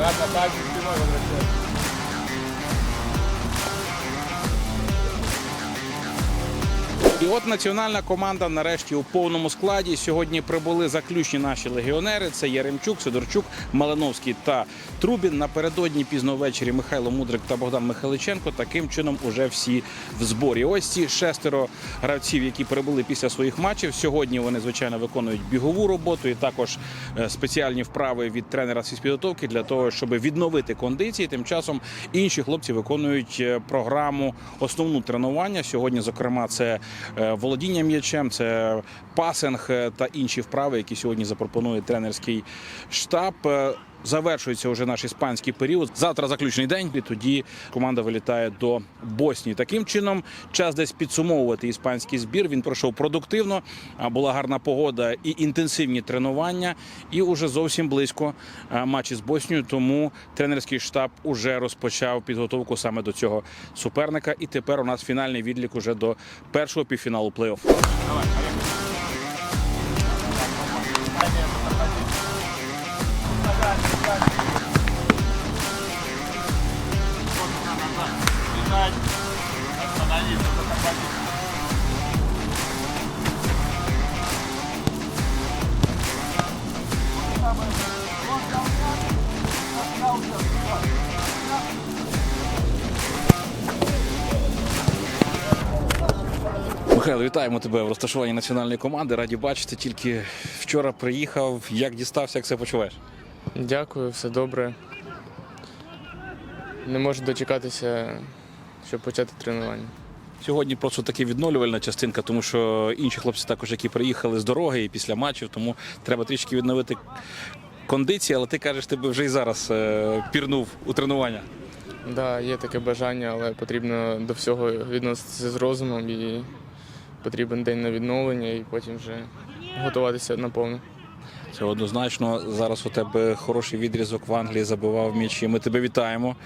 Да, да, да, І от національна команда нарешті у повному складі. Сьогодні прибули заключні наші легіонери. Це Яремчук, Сидорчук, Малиновський та Трубін. Напередодні пізно ввечері Михайло Мудрик та Богдан Михайличенко. Таким чином уже всі в зборі. Ось ці шестеро гравців, які прибули після своїх матчів. Сьогодні вони звичайно виконують бігову роботу і також е, спеціальні вправи від тренера з для того, щоб відновити кондиції. Тим часом інші хлопці виконують е, програму основну тренування. Сьогодні, зокрема, це володіння м'ячем, це пасинг е, та інші вправи, які сьогодні запропонує тренерський штаб. Завершується вже наш іспанський період. Завтра заключний день, і тоді команда вилітає до Боснії. Таким чином, час десь підсумовувати іспанський збір. Він пройшов продуктивно. Була гарна погода і інтенсивні тренування. І уже зовсім близько матчі з Боснією. Тому тренерський штаб уже розпочав підготовку саме до цього суперника. І тепер у нас фінальний відлік уже до першого півфіналу плей-офф. Михайло, вітаємо тебе в розташуванні національної команди. Раді бачити. Тільки вчора приїхав. Як дістався, як себе почуваєш? Дякую, все добре. Не можу дочекатися, щоб почати тренування. Сьогодні просто таки відновлювальна частинка, тому що інші хлопці також, які приїхали з дороги і після матчів, тому треба трішки відновити кондиції, але ти кажеш, тебе вже і зараз е, пірнув у тренування. Так, да, є таке бажання, але потрібно до всього відноситися з розумом і потрібен день на відновлення і потім вже готуватися наповну. Це однозначно. Зараз у тебе хороший відрізок в Англії забивав м'ячі. Ми тебе вітаємо,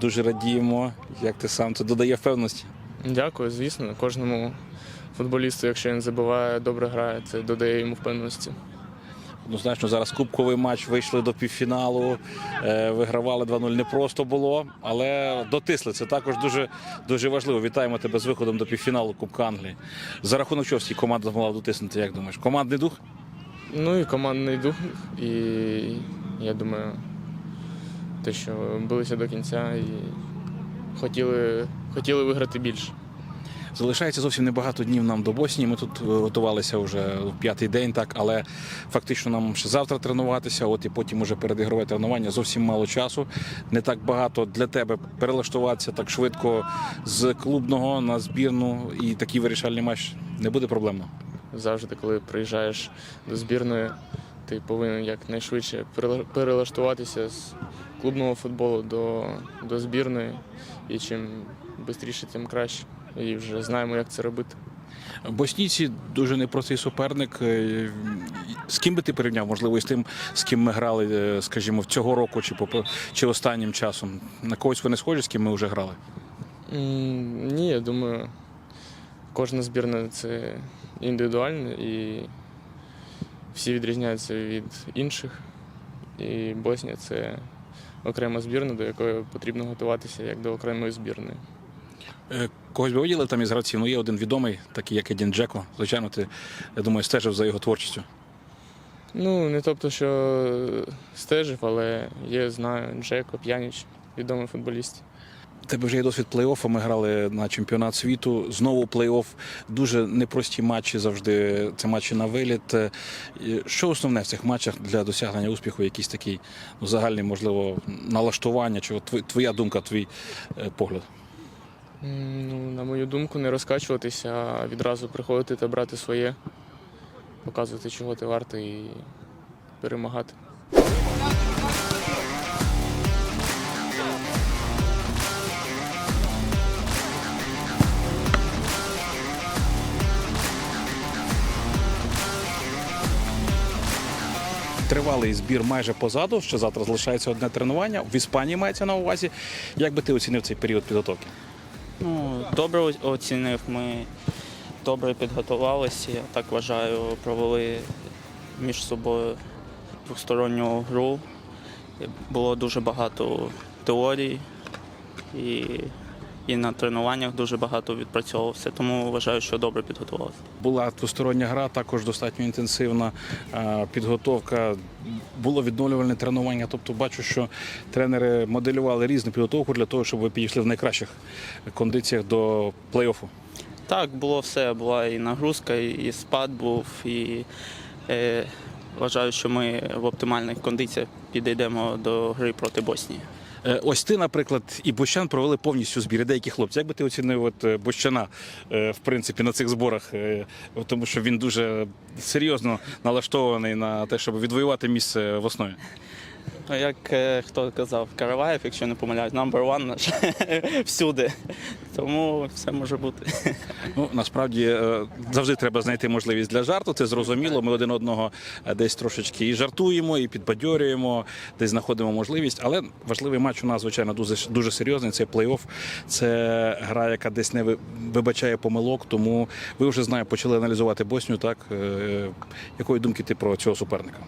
дуже радіємо. Як ти сам це додає впевненості? Дякую, звісно, кожному футболісту, якщо він забиває, добре грає, це додає йому впевненості. Однозначно, зараз кубковий матч вийшли до півфіналу, е, вигравали 2-0. Не просто було, але дотисли. Це також дуже, дуже важливо. Вітаємо тебе з виходом до півфіналу Кубка Англії. За рахунок чого всі команда змогла дотиснути, як думаєш? Командний дух? Ну і командний дух, і я думаю, те, що билися до кінця і хотіли, хотіли виграти більше. Залишається зовсім небагато днів нам до Боснії. Ми тут е, готувалися вже п'ятий день, так але фактично нам ще завтра тренуватися. От і потім уже передігрове тренування. Зовсім мало часу. Не так багато для тебе перелаштуватися так швидко з клубного на збірну. І такий вирішальний матч не буде проблемно. Завжди, коли приїжджаєш до збірної, ти повинен якнайшвидше перелаштуватися з клубного футболу до, до збірної. І чим швидше, тим краще. І вже знаємо, як це робити. Боснійці дуже непростий суперник. Е, З ким би ти порівняв? Можливо, із тим, з ким ми грали, е, скажімо, цього року чи чи останнім часом. На когось вони схожі, з ким ми вже грали. Ні, я думаю, кожна збірна це індивідуально і всі відрізняються від інших. І Боснія це окрема збірна, до якої потрібно готуватися як до окремої збірної. Е, Когось би виділив там із гравців. Ну, є один відомий, такий як Едін Джеко. Звичайно, ти, я думаю, стежив за його творчістю. Ну, не тобто, що стежив, але є, знаю, Джеко, П'яніч, відомий футболіст. У тебе вже є досвід плей-оффу. Ми грали на чемпіонат світу. Знову плей-офф. Дуже непрості матчі завжди. Це матчі на виліт. Е, Що основне в цих матчах для досягнення успіху? Якийсь такий ну, загальний, можливо, налаштування, чи твоя- твоя думка, твій е, погляд? Ну, на мою думку, не розкачуватися, а відразу приходити та брати своє, показувати, чого ти вартий і перемагати. Тривалий збір майже позаду. Ще завтра залишається одне тренування. В Іспанії мається на увазі. Як би ти оцінив цей період підготовки? Ну, добре оцінив. Ми добре підготувалися. Я так вважаю, провели між собою двосторонню гру. Було дуже багато теорій і, і на тренуваннях дуже багато відпрацьовувався, тому вважаю, що добре підготувався. Була двостороння гра, також достатньо інтенсивна е, підготовка. Було відновлювальне тренування. Тобто бачу, що тренери моделювали різну підготовку для того, щоб ви підійшли в найкращих кондиціях до плей-оффу. Так, було все. Була і нагрузка, і спад був, і е, вважаю, що ми в оптимальних кондиціях підійдемо до гри проти Боснії. Е, Ось ти, наприклад, і Бощан провели повністю збір. Деякі хлопці. Як би ти оцінив от е, Бощана е, в принципі на цих зборах? Тому що він дуже серйозно налаштований на те, щоб відвоювати місце в основі. Ну, Як е, хто казав, Караваєв, якщо не помиляюсь, number one наш всюди. Тому все може бути. Ну насправді е, завжди треба знайти можливість для жарту. Це зрозуміло. Ми один одного е, десь трошечки і жартуємо, і підбадьорюємо, десь знаходимо можливість. Але важливий матч у нас, звичайно, дуже дуже серйозний. Це плей-офф. Це гра, яка десь не вибачає помилок. Тому ви вже знаю, почали аналізувати Босню. Так якої думки ти про цього суперника?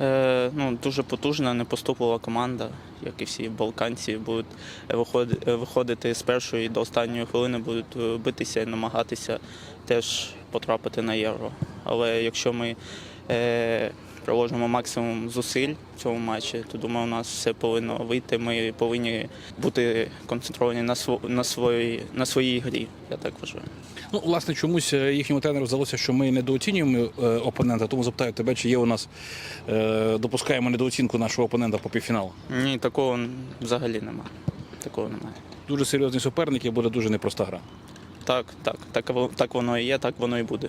Е, ну, дуже потужна, непоступлива команда, як і всі балканці, будуть виходити, виходити з першої до останньої хвилини, будуть е, битися і намагатися теж потрапити на євро. Але якщо ми е, приложимо максимум зусиль в цьому матчі, то думаю, у нас все повинно вийти. Ми повинні бути концентровані на, сво, на, своїй, на своїй грі, я так вважаю. Ну, власне, чомусь е, їхньому тренеру здалося, що ми недооцінюємо е, опонента. Тому запитаю тебе, чи є у нас е, допускаємо недооцінку нашого опонента по півфіналу. Ні, такого взагалі немає. Такого немає. Дуже серйозний суперник і буде дуже непроста гра. Так, так, так, так воно і є, так воно і буде.